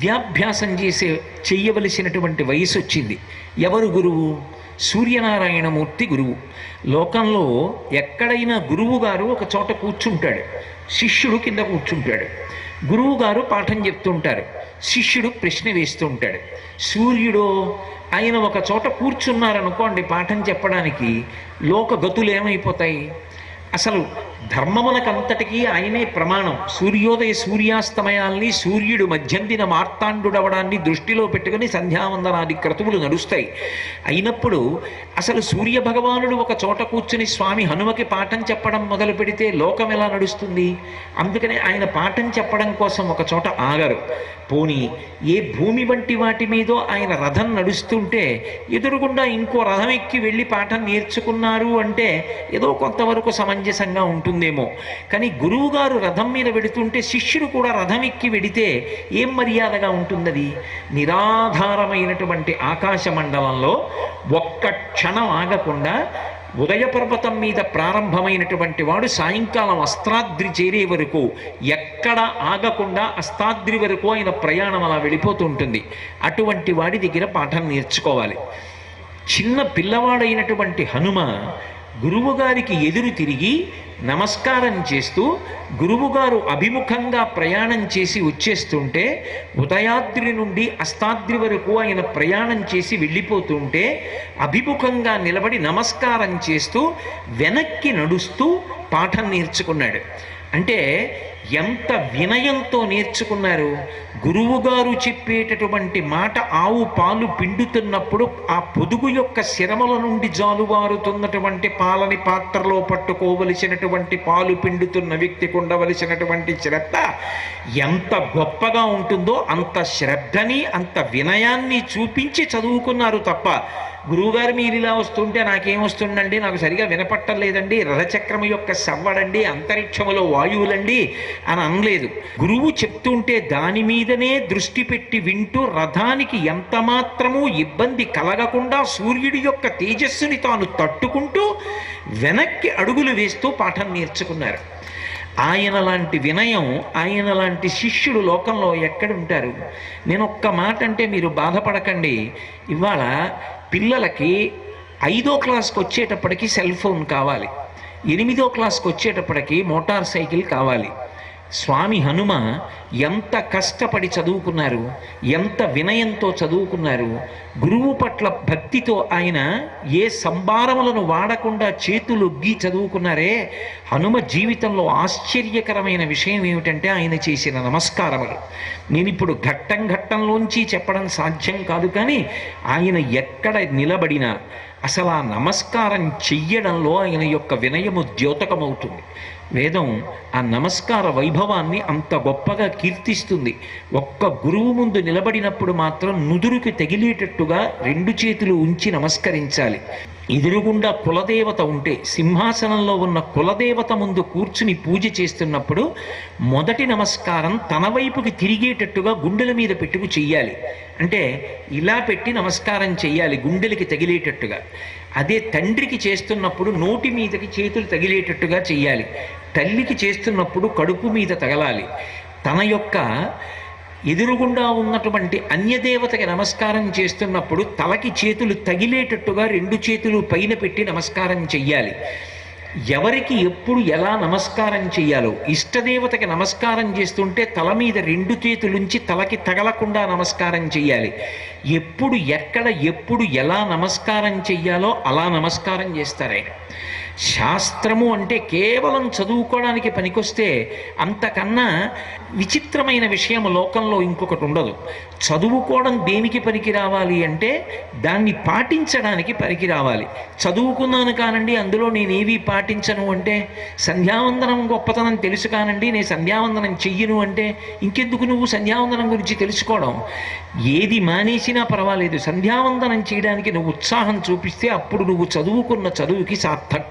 విద్యాభ్యాసం చేసే చెయ్యవలసినటువంటి వయసు వచ్చింది. ఎవరు గురువు? సూర్యనారాయణమూర్తి గురువు. లోకంలో ఎక్కడైనా గురువు గారు ఒక చోట కూర్చుంటాడు. శిష్యుడు కింద కూర్చుంటాడు. గురువు గారు పాఠం చెప్తుంటారు. శిష్యుడు ప్రశ్న వేస్తూ ఉంటాడు సూర్యుడు ఆయన ఒక చోట కూర్చున్నారనుకోండి పాఠం చెప్పడానికి లోక గతులు ఏమైపోతాయి? అసలు ధర్మమునకంతటికీ ఆయనే ప్రమాణం. సూర్యోదయ సూర్యాస్తమయాల్ని సూర్యుడు మధ్యందిన మార్తాండుడవడాన్ని దృష్టిలో పెట్టుకుని సంధ్యావందనాది క్రతువులు నడుస్తాయి. అయినప్పుడు అసలు సూర్య భగవానుడు ఒక చోట కూర్చుని స్వామి హనుమకి పాఠం చెప్పడం మొదలు పెడితే లోకం ఎలా నడుస్తుంది? అందుకనే ఆయన పాఠం చెప్పడం కోసం ఒక చోట ఆగరు. పోని ఏ భూమి వంటి వాటి మీదో ఆయన రథం నడుస్తుంటే ఎదురుగుండా ఇంకో రథం ఎక్కి వెళ్ళి పాఠం నేర్చుకున్నారు అంటే ఏదో కొంతవరకు సమంజసంగా ఉంటుంది. ఉంటుందేమో కానీ గురువుగారు రథం మీద వెడుతుంటే శిష్యుడు కూడా రథం ఎక్కి వెడితే ఏం మర్యాదగా ఉంటుందది నిరాధారమైనటువంటి ఆకాశ మండలంలో ఒక్క క్షణం ఆగకుండా ఉదయ పర్వతం మీద ప్రారంభమైనటువంటి వాడు సాయంకాలం అస్త్రాద్రి చేరే వరకు ఎక్కడ ఆగకుండా అస్తాద్రి వరకు ఆయన ప్రయాణం అలా వెళ్ళిపోతూ ఉంటుంది. అటువంటి వాడి దగ్గర పాఠం నేర్చుకోవాలి. చిన్న పిల్లవాడైనటువంటి హనుమ గురువుగారికి ఎదురు తిరిగి నమస్కారం చేస్తూ గురువుగారు అభిముఖంగా ప్రయాణం చేసి వచ్చేస్తుంటే ఉదయాద్రి నుండి అస్తాద్రి వరకు ఆయన ప్రయాణం చేసి వెళ్ళిపోతుంటే అభిముఖంగా నిలబడి నమస్కారం చేస్తూ వెనక్కి నడుస్తూ పాఠం నేర్చుకున్నాడు. అంటే ఎంత వినయంతో నేర్చుకున్నారు? గురువుగారు చెప్పేటటువంటి మాట ఆవు పాలు పిండుతున్నప్పుడు ఆ పొదుగు యొక్క శిరమల నుండి జాలువారుతున్నటువంటి పాలని పాత్రలో పట్టుకోవలసినటువంటి పాలు పిండుతున్న వ్యక్తికి ఉండవలసినటువంటి శ్రద్ధ ఎంత గొప్పగా ఉంటుందో అంత శ్రద్ధని అంత వినయాన్ని చూపించి చదువుకున్నారు తప్ప గురువుగారు మీరు ఇలా వస్తుంటే నాకేం వస్తుందండి? నాకు సరిగా వినపట్టలేదండి. రథచక్రము యొక్క సవ్వడండి అంతరిక్షములో వాయువులండి. అని అనలేదు. గురువు చెప్తుంటే దాని మీదనే దృష్టి పెట్టి వింటూ రథానికి ఎంత మాత్రమూ ఇబ్బంది కలగకుండా సూర్యుడి యొక్క తేజస్సుని తాను తట్టుకుంటూ వెనక్కి అడుగులు వేస్తూ పాఠం నేర్చుకున్నారు. ఆయన లాంటి వినయం ఆయన లాంటి శిష్యుడు లోకంలో ఎక్కడుంటారు నేను ఒక్క మాట అంటే మీరు బాధపడకండి. ఇవాళ పిల్లలకి ఐదో క్లాస్కి వచ్చేటప్పటికి సెల్ ఫోన్ కావాలి. ఎనిమిదో క్లాస్కి వచ్చేటప్పటికి మోటార్ సైకిల్ కావాలి. స్వామి హనుమ ఎంత కష్టపడి చదువుకున్నారు ఎంత వినయంతో చదువుకున్నారు గురువు పట్ల భక్తితో ఆయన ఏ సంభారములను వాడకుండా చేతులొగ్గి చదువుకున్నారే హనుమ జీవితంలో ఆశ్చర్యకరమైన విషయం ఏమిటంటే ఆయన చేసిన నమస్కారములు. నేను ఇప్పుడు ఘట్టం ఘట్టంలోంచి చెప్పడం సాధ్యం కాదు కానీ ఆయన ఎక్కడ నిలబడినా అసలు ఆ నమస్కారం చెయ్యడంలో ఆయన యొక్క వినయము ద్యోతకమవుతుంది. వేదం ఆ నమస్కార వైభవాన్ని అంత గొప్పగా కీర్తిస్తుంది. ఒక్క గురువు ముందు నిలబడినప్పుడు మాత్రం నుదురుకి తగిలేటట్టుగా రెండు చేతులు ఉంచి నమస్కరించాలి. ఎదురుగుండా కులదేవత ఉంటే సింహాసనంలో ఉన్న కులదేవత ముందు కూర్చుని పూజ చేస్తున్నప్పుడు మొదటి నమస్కారం తన వైపుకి తిరిగేటట్టుగా గుండెల మీద పెట్టుకు చెయ్యాలి. అంటే ఇలా పెట్టి నమస్కారం చెయ్యాలి గుండెలకి తగిలేటట్టుగా. అదే తండ్రికి చేస్తున్నప్పుడు నోటి మీదకి చేతులు తగిలేటట్టుగా చెయ్యాలి. తల్లికి చేస్తున్నప్పుడు కడుపు మీద తగలాలి. తన యొక్క ఎదురుగుండా ఉన్నటువంటి అన్యదేవతకి నమస్కారం చేస్తున్నప్పుడు తలకి చేతులు తగిలేటట్టుగా రెండు చేతులు పైన పెట్టి నమస్కారం చెయ్యాలి. ఎవరికి ఎప్పుడు ఎలా నమస్కారం చేయాలో ఇష్టదేవతకి నమస్కారం చేస్తుంటే తల మీద రెండు చేతులుంచి తలకి తగలకుండా నమస్కారం చేయాలి ఎప్పుడు ఎక్కడ ఎప్పుడు ఎలా నమస్కారం చెయ్యాలో అలా నమస్కారం చేస్తారు. ఆయన శాస్త్రము అంటే కేవలం చదువుకోవడానికి పనికొస్తే అంతకన్నా విచిత్రమైన విషయం లోకంలో ఇంకొకటి ఉండదు. చదువుకోవడం దేనికి పనికి రావాలి అంటే దాన్ని పాటించడానికి పనికి రావాలి. చదువుకున్నాను కానండి అందులో నేనేవి పాటించను అంటే సంధ్యావందనం గొప్పతనం తెలుసు కానండి నేను సంధ్యావందనం చెయ్యను అంటే ఇంకెందుకు నువ్వు సంధ్యావందనం గురించి తెలుసుకోవడం? ఏది మానేసి మానేసినా పర్వాలేదు. సంధ్యావందనం చేయడానికి నువ్వు ఉత్సాహం చూపిస్తే అప్పుడు నువ్వు చదువుకున్న చదువుకి సార్థక్.